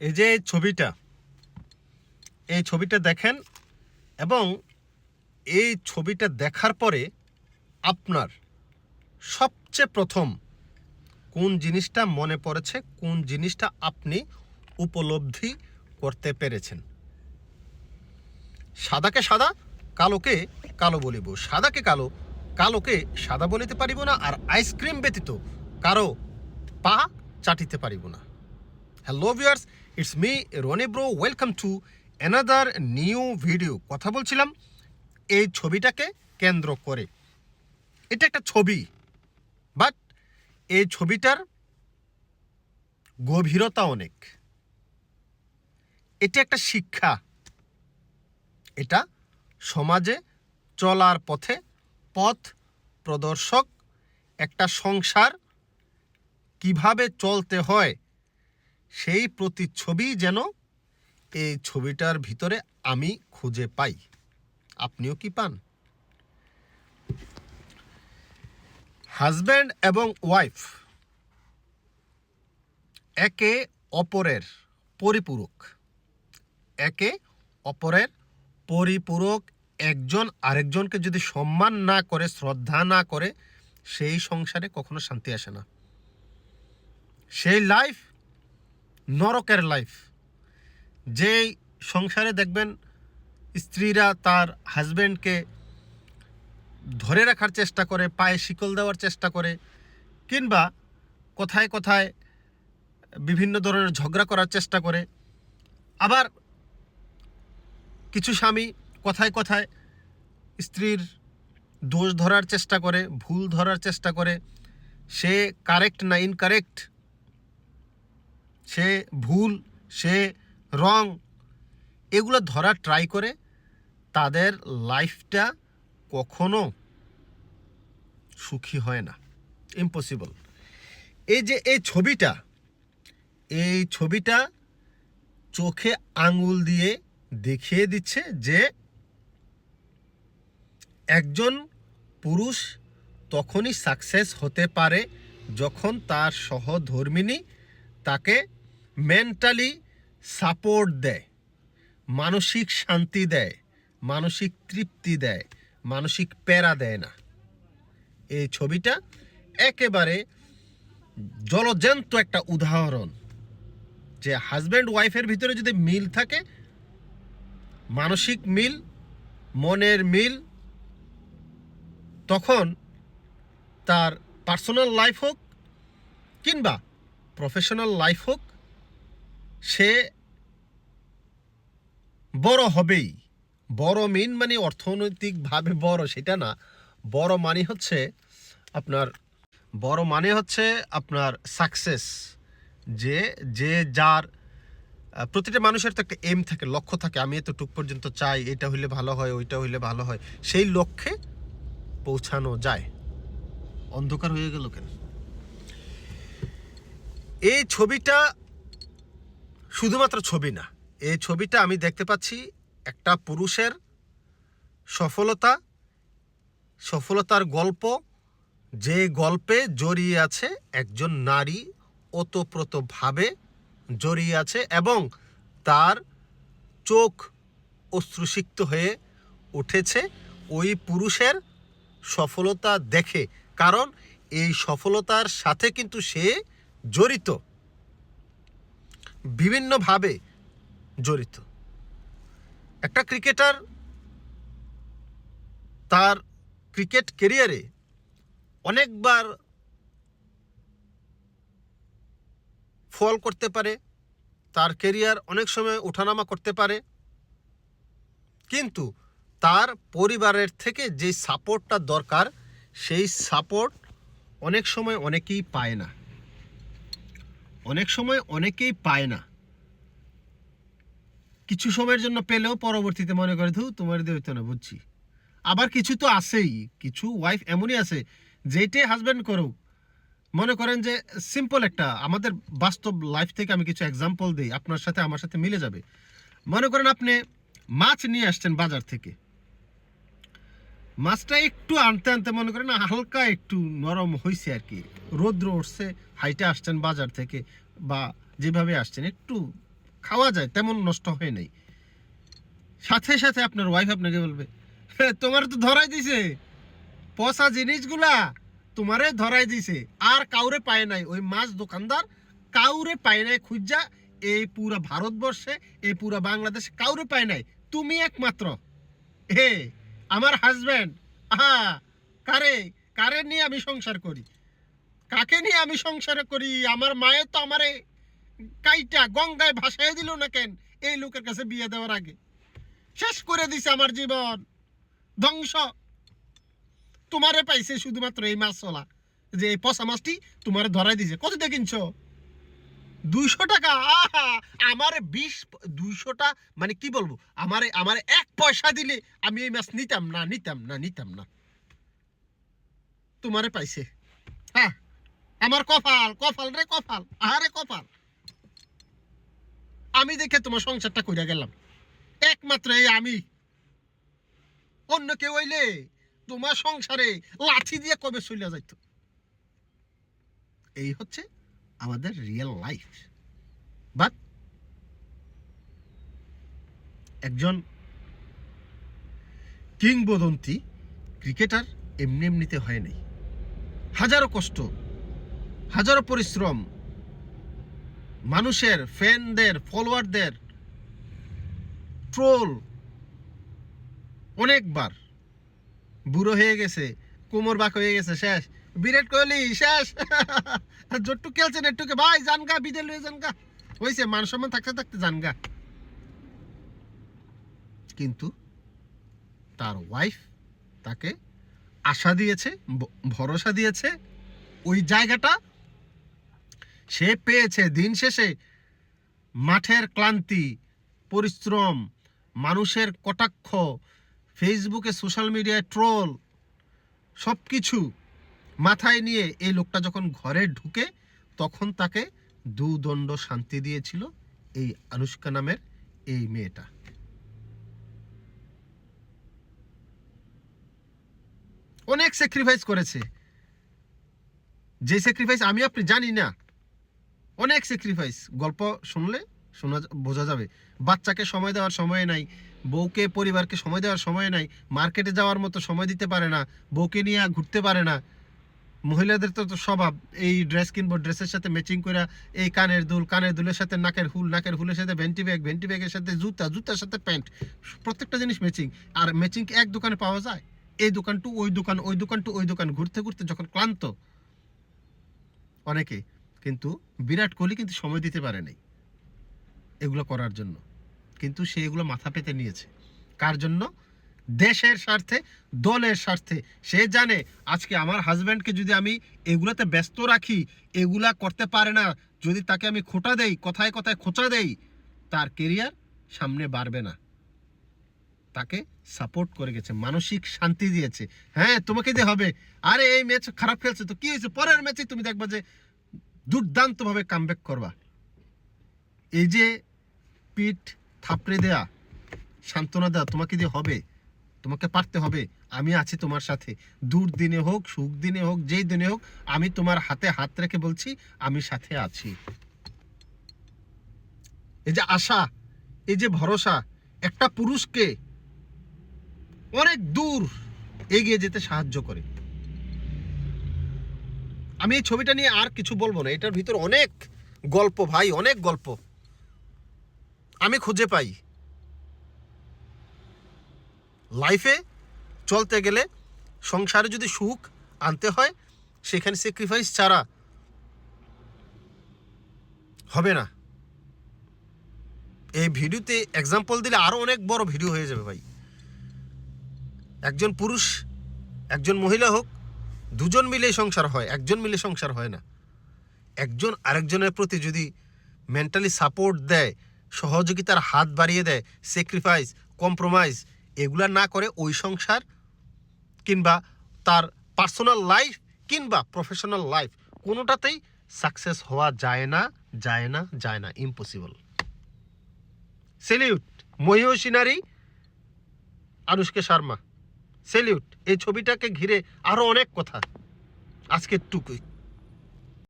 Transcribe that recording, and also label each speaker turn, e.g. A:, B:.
A: এই যে ছবিটা, এই ছবিটা দেখেন এবং এই ছবিটা দেখার পরে আপনার সবচেয়ে প্রথম কোন জিনিসটা মনে পড়েছে, কোন জিনিসটা আপনি উপলব্ধি করতে পেরেছেন? সাদাকে সাদা, কালোকে কালো বলিব। সাদাকে কালো, কালোকে সাদা বলিতে পারিব না আর আইসক্রিম ব্যতীত কারও পা চাটিতে পারিব না। Hello viewers it's me Rony bro welcome to another new video কথা বলছিলাম, এই ছবিটাকে কেন্দ্র করে। এটা একটা ছবি বাট এই ছবিটার গভীরতা অনেক। এটা একটা শিক্ষা। এটা সমাজে চলার পথে পথ প্রদর্শক একটা সংসার কীভাবে চলতে হয় সেই প্রতিচ্ছবি যেন এই ছবিটার ভিতরে আমি খুঁজে পাই। আপনিও কি পান? হাজব্যান্ড এবং ওয়াইফ একে অপরের পরিপূরক। একে অপরের পরিপূরক। একজন আরেকজনকে যদি সম্মান না করে, শ্রদ্ধা না করে, সেই সংসারে কখনো শান্তি আসে না। সেই লাইফ নরকের লাইফ যেই সংসারে দেখবেন স্ত্রীরা তার হাজব্যান্ডকে ধরে রাখার চেষ্টা করে, পায়ে শিকল দেওয়ার চেষ্টা করে, কিংবা কোথায় কোথায় বিভিন্ন ধরনের ঝগড়া করার চেষ্টা করে। আবার কিছু স্বামী কথায় কথায় স্ত্রীর দোষ ধরার চেষ্টা করে, ভুল ধরার চেষ্টা করে, সে কারেক্ট না ইনকারেক্ট সে ভুল, সে রং, এগুলো ধরার ট্রাই করে তাদের লাইফটা কখনো সুখী হয় না। ইম্পসিবল এই যে এই ছবিটা এই ছবিটা চোখে আঙুল দিয়ে দেখিয়ে দিচ্ছে যে একজন পুরুষ তখনই সাকসেস হতে পারে যখন তার সহধর্মিনী তাকে মেন্টালি সাপোর্ট দেয়, মানসিক শান্তি দেয়, মানসিক তৃপ্তি দেয়, মানসিক প্যারা দেয় না। এই ছবিটা একেবারে জলজ্যান্ত একটা উদাহরণ যে হাজব্যান্ড ওয়াইফের ভিতরে যদি মিল থাকে, মানসিক মিল, মনের মিল, তখন তার পার্সোনাল লাইফ হোক কিংবা প্রফেশনাল লাইফ হোক সে বড় হবেই। বড় মিন মানে অর্থনৈতিকভাবে বড়, সেটা না। বড় মানে হচ্ছে আপনার, বড় মানে হচ্ছে আপনার সাকসেস যে যে যার প্রতিটা মানুষের তো একটা এম থাকে, লক্ষ্য থাকে, আমি এতটুক পর্যন্ত চাই, এটা হইলে ভালো হয়, ওইটা হইলে ভালো হয়। সেই লক্ষ্যে পৌঁছানো যায়। অন্ধকার হয়ে গেল কেন? এই ছবিটা শুধুমাত্র ছবি না, এই ছবিটা আমি দেখতে পাচ্ছি একটা পুরুষের সফলতা, সফলতার গল্প, যে গল্পে জড়িয়ে আছে একজন নারী ওতপ্রোতভাবে জড়িয়ে আছে এবং তার চোখ অশ্রুসিক্ত হয়ে উঠেছে, ওই পুরুষের সফলতা দেখে। কারণ এই সফলতার সাথে কিন্তু সে জড়িত। বিভিন্নভাবে জড়িত। একটা ক্রিকেটার তার ক্রিকেট কেরিয়ারে অনেকবার ফল করতে পারে, তার কেরিয়ার অনেক সময় ওঠানামা করতে পারে, কিন্তু তার পরিবারের থেকে যে সাপোর্টটা দরকার, সেই সাপোর্ট অনেক সময় অনেকেই পায় না। অনেক সময় অনেকেই পায় না। কিছু সময়ের জন্য পেলেও পরবর্তীতে মনে করে ধু তোমার দিয়ে হইতো না, বুঝছি। আবার কিছু তো আছেই, কিছু ওয়াইফ এমনই আছে যেটাই হাজব্যান্ড করুক। মনে করেন যে সিম্পল একটা, আমাদের বাস্তব লাইফ থেকে আমি কিছু এক্সাম্পল দিই, আপনার সাথে, আমার সাথে মিলে যাবে। মনে করেন আপনি মাছ নিয়ে আসছেন বাজার থেকে। মাছটা একটু আনতে আনতে মনে করেন হালকা একটু নরম হয়েছে আর কি। রৌদ্র উঠছে হাইটে আসছেন বাজার থেকে বা যেভাবে আসছেন একটু খাওয়া যায় তেমন নষ্ট হয় নাই। সাথে সাথে আপনার ওয়াইফ আপনাকে বলবে "হ্যাঁ, তোমার তো ধরাই দিছে। পচা জিনিসগুলা তোমারে ধরাই দিছে। আর কাউরে পায় নাই। ওই মাছ দোকানদার কাউরে পায় নাই খুঁজা এই পুরা ভারতবর্ষে এই পুরা বাংলাদেশে কাউরে পায় নাই। তুমি একমাত্র। হে আমার হাজব্যান্ড আহা, কারে কারে নিয়ে আমি সংসার করি? কাকে নিয়ে আমি সংসার করি? আমার মায়ের তো আমারে কাইটা গঙ্গায় ভাসায় দিল না কেন? এই লোকের কাছে বিয়ে দেওয়ার আগে। শেষ করে দিছে আমার জীবন। ধ্বংস। তোমারে পাইছে শুধুমাত্র এই মাছ চলা। যে এই পচা মাছটি তোমারে ধরাই দিছে। কত দিয়ে কিনছো? দুইশো টাকা? আমার বিশ দুইশোটা মানে কি বলব? আমার আমার এক পয়সা দিলে আমি এই মাছ নিতাম না নিতাম না নিতাম না। তোমারে পাইছে। হ্যাঁ? আমার কপাল কপাল রে কপাল আরে কপাল। আমি দেখে তোমার সংসারটা কইরা গেলাম। একমাত্র এই আমি। অন্য কেউ হইলে তোমার সংসারে লাঠি দিয়ে কবে চলিয়া যাইতো? এই হচ্ছে আমাদের রিয়েল লাইফ বাট একজন কিংবদন্তি ক্রিকেটার এমনি এমনিতে হয় নাই। হাজারো কষ্ট, হাজারো পরিশ্রম, মানুষের ফ্যানদের ফলোয়ারদের ট্রোল অনেকবার। বুড়ো হয়ে গেছে, কোমর বাক হয়ে গেছে, শেষ। বিরাট কোহলি, শেষ। জট্টু খেলছেন একটুকে ভাই, জানগা বিদে লয়ে জানগা। হয়েছে মান সম্মান থাকতে থাকতে জানগা। কিন্তু তার ওয়াইফ তাকে আশা দিয়েছে ভরসা দিয়েছে ওই জায়গাটা। সে পেয়েছে দিন শেষে মাঠের ক্লান্তি, পরিশ্রম, মানুষের কটাক্ষ ফেসবুকে সোশ্যাল মিডিয়ায় ট্রোল সব কিছু মাথায় নিয়ে এই লোকটা যখন ঘরে ঢুকে, তখন তাকে দুদণ্ড শান্তি দিয়েছিল এই আনুষ্কা নামের এই মেয়েটা। অনেক স্যাক্রিফাইস করেছে। যে স্যাক্রিফাইস আমি আপনি জানি না, অনেক স্যাক্রিফাইস গল্প শুনলে শোনা বোঝা যাবে। বাচ্চাকে সময় দেওয়ার সময় নাই, বউকে, পরিবারকে সময় দেওয়ার সময় নাই, মার্কেটে যাওয়ার মতো সময় দিতে পারে না, বউকে নিয়ে ঘুরতে পারে না। মহিলাদের তো তো স্বভাব, এই ড্রেস কিনবো ড্রেসের সাথে ম্যাচিং করে এই কানের দুল, কানের দুলের সাথে নাকের হুল, নাকের হুলের সাথে ভেন্টি ব্যাগ ভেন্টি ব্যাগের সাথে জুতা, জুতার সাথে প্যান্ট প্রত্যেকটা জিনিস ম্যাচিং আর ম্যাচিং এক দোকানে পাওয়া যায়? এই দোকান টু ওই দোকান ওই দোকান টু ওই দোকান, ঘুরতে ঘুরতে যখন ক্লান্ত, অনেকে কিন্তু বিরাট কোহলি কিন্তু সময় দিতে পারে নাই এগুলো করার জন্য। কিন্তু সে এগুলো মাথা পেতে নিয়েছে। কার জন্য? দেশের স্বার্থে, দলের স্বার্থে। সে জানে, আজকে আমার হাজব্যান্ডকে যদি আমি এগুলোতে ব্যস্ত রাখি, এগুলা করতে পারে না, যদি তাকে আমি খোটা দেই, কথায় কথায় খোঁচা দেই, তার কেরিয়ার সামনে বাড়বে না। তাকে সাপোর্ট করে গেছে, মানসিক শান্তি দিয়েছে। হ্যাঁ তোমাকে দিয়ে হবে। আরে, এই ম্যাচ খারাপ খেলছে তো, কি হয়েছে? পরের ম্যাচে তুমি দেখবা যে দুর্দান্তভাবে কামব্যাক করবা। এই যে পিঠ থাপড়ে দেয়া, সান্ত্বনা দেওয়া তোমাকে দিয়ে হবে তোমাকে পারতে হবে। আমি আছি তোমার সাথে। দূর দিনে হোক, সুখ দিনে হোক, যেই দিনে হোক, আমি তোমার হাতে হাত রেখে বলছি, আমি সাথে আছি। এই যে আশা, এই যে ভরসা, একটা পুরুষকে অনেক দূর এগিয়ে যেতে সাহায্য করে। আমি এই ছবিটা নিয়ে আর কিছু বলব না। এটার ভিতর অনেক গল্প, ভাই, অনেক গল্প। আমি খুঁজে পাই। লাইফে চলতে গেলে সংসারে যদি সুখ আনতে হয়, সেখানে স্যাক্রিফাইস ছাড়া হবে না। এই ভিডিওতে এক্সাম্পল দিলে আরও অনেক বড় ভিডিও হয়ে যাবে ভাই। একজন পুরুষ, একজন মহিলা হোক, দুজন মিলে সংসার হয়, একজন মিলে সংসার হয় না। একজন আরেকজনের প্রতি যদি মেন্টালি সাপোর্ট দেয়, সহযোগিতার হাত বাড়িয়ে দেয় স্যাক্রিফাইস কম্প্রোমাইজ এগুলা না করে ওই সংসার কিংবা তার পার্সোনাল লাইফ কিংবা প্রফেশনাল লাইফ কোনোটাতেই সাকসেস হওয়া যায় না যায় না যায় না ইম্পসিবল সেলিউট মহিষী নারী, আনুষ্কে শর্মা। সেলিউট এই ছবিটাকে ঘিরে আরও অনেক কথা। আজকে টুকুই